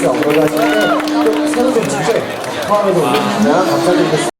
있어. 그러다 보니까 새로 좀 직접 포함해서 올려주시면 감사드리겠습니다.